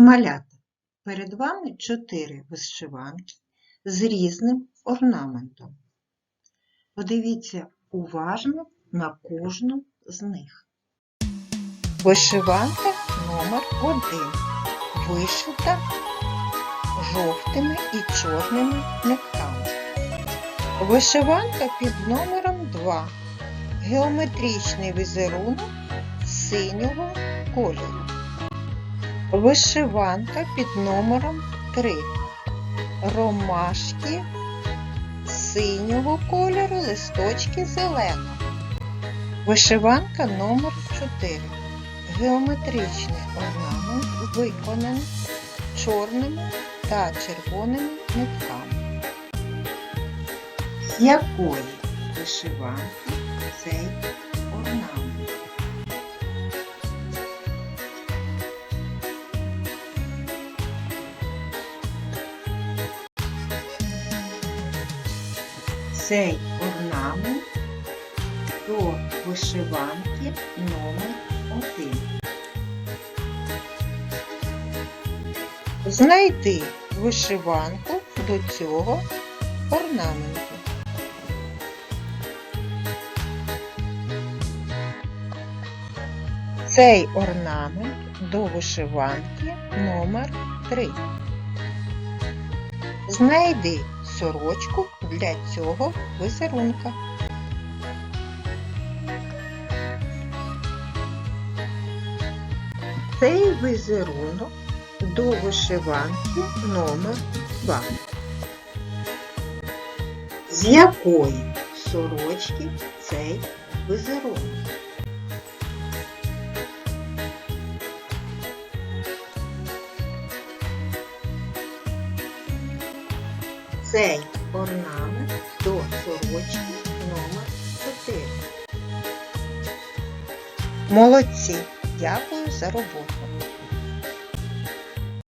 Малята, перед вами чотири вишиванки з різним орнаментом. Подивіться уважно на кожну з них. Вишиванка номер 1 вишита жовтими і чорними нитками. Вишиванка під номером 2 геометричний візерунок синього кольору. Вишиванка під номером 3. Ромашки синього кольору, листочки зеленого. Вишиванка номер 4. Геометричний орнамент виконаний чорними та червоними нитками. Якої вишиванки цей Цей орнамент до вишиванки номер 1. Знайди вишиванку до цього орнаменту. Цей орнамент до вишиванки номер 3. Знайди сорочку для цього візерунка. Цей візерунок до вишиванки номер 2. З якої сорочки цей візерунок? Цей орнамент до сорочки номер 4. Молодці! Дякую за роботу.